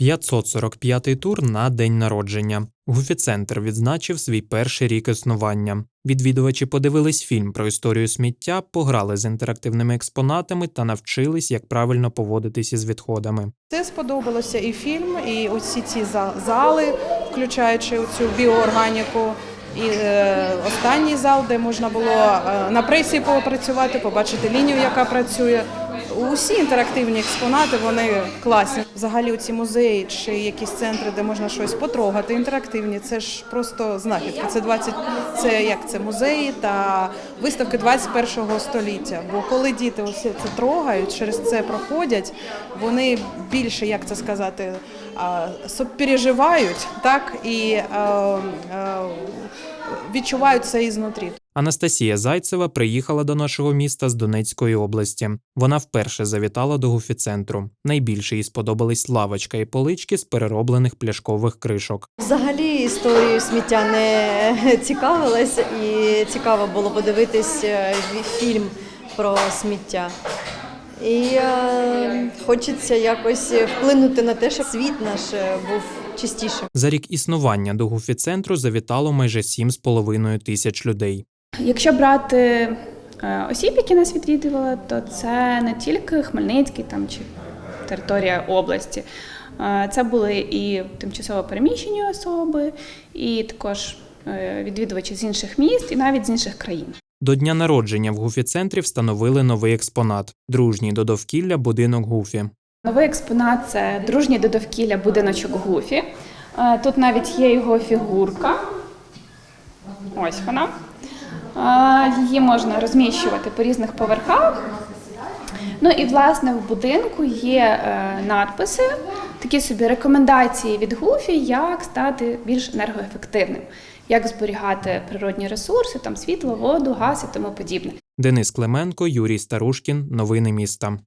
545-й тур на день народження. Гуфі-центр відзначив свій перший рік існування. Відвідувачі подивились фільм про історію сміття, пограли з інтерактивними експонатами та навчились, як правильно поводитись із відходами. Це сподобалося і фільм, і усі ці зали, включаючи цю біоорганіку. І е, останній зал, де можна було е, на пресі попрацювати, побачити лінію, яка працює. Усі інтерактивні експонати вони класні. Взагалі, ці музеї чи якісь центри, де можна щось потрогати, інтерактивні, це ж просто знахідки. Це 20, це як це музеї та виставки 21-го століття. Бо коли діти ось це трогають, через це проходять, вони більше, як це сказати, а, сопереживають, так і е, е, відчувають це ізнутрі. Анастасія Зайцева приїхала до нашого міста з Донецької області. Вона вперше завітала до гуфі-центру. Найбільше їй сподобались лавочка і полички з перероблених пляшкових кришок. Взагалі історією сміття не цікавилась, і цікаво було подивитись е, фільм про сміття. І е, хочеться якось вплинути на те, щоб світ наш е, був чистішим. За рік існування до гуфі-центру завітало майже 7,5 тисяч людей. Якщо брати е, осіб, які нас відвідували, то це не тільки Хмельницький там чи територія області. Е, Це були і тимчасово переміщені особи, і також відвідувачі з інших міст, і навіть з інших країн. До дня народження в гуфі-центрі встановили новий експонат дружній до довкілля будинок гуфі. Новий експонат це дружній до довкілля будиночок Гуфі. Е, Тут навіть є його фігурка. Ось вона. Е, Її можна розміщувати по різних поверхах. Ну і власне в будинку є е, надписи, такі собі рекомендації від Гуфі, як стати більш енергоефективним, як зберігати природні ресурси, там світло, воду, газ і тому подібне. Денис Клименко, Юрій Старушкін. Новини міста.